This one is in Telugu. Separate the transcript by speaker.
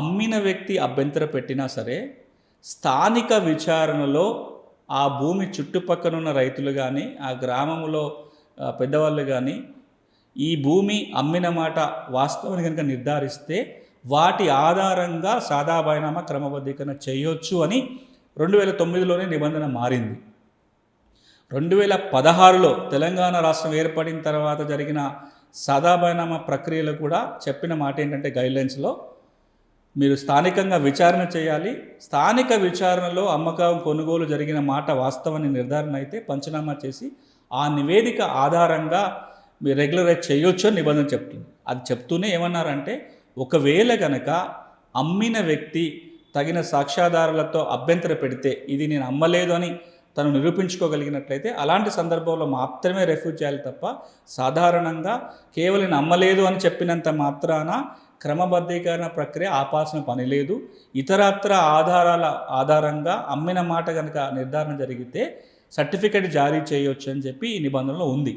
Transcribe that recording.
Speaker 1: అమ్మిన వ్యక్తి అభ్యంతర పెట్టినా సరే స్థానిక విచారణలో ఆ భూమి చుట్టుపక్కనున్న రైతులు కానీ ఆ గ్రామంలో పెద్దవాళ్ళు కానీ ఈ భూమి అమ్మిన మాట వాస్తవాన్ని కనుక నిర్ధారిస్తే వాటి ఆధారంగా సాదా బైనామా క్రమబద్ధీకరణ చేయొచ్చు అని రెండు వేల తొమ్మిదిలోనే నిబంధన మారింది. రెండు వేల పదహారులో తెలంగాణ రాష్ట్రం ఏర్పడిన తర్వాత జరిగిన సాదా బైనామా ప్రక్రియలో కూడా చెప్పిన మాట ఏంటంటే గైడ్లైన్స్లో మీరు స్థానికంగా విచారణ చేయాలి. స్థానిక విచారణలో అమ్మకం కొనుగోలు జరిగిన మాట వాస్తవాన్ని నిర్ధారణ అయితే పంచనామా చేసి ఆ నివేదిక ఆధారంగా మీరు రెగ్యులరైజ్ చేయొచ్చు అని నిబంధన చెప్తుంది. అది చెప్తూనే ఏమన్నారంటే ఒకవేళ గనక అమ్మిన వ్యక్తి తగిన సాక్ష్యాధారాలతో అభ్యంతర పెడితే ఇది నేను అమ్మలేదు అని తను నిరూపించుకోగలిగినట్లయితే అలాంటి సందర్భంలో మాత్రమే రెఫ్యూజ్ చేయాలి తప్ప సాధారణంగా కేవలం అమ్మలేదు అని చెప్పినంత మాత్రాన క్రమబద్ధీకరణ ప్రక్రియ ఆపాల్సిన పని లేదు. ఇతరత్ర ఆధారాల ఆధారంగా అమ్మిన మాట కనుక నిర్ధారణ జరిగితే సర్టిఫికేట్ జారీ చేయొచ్చు అని చెప్పి ఈ నిబంధనలో ఉంది.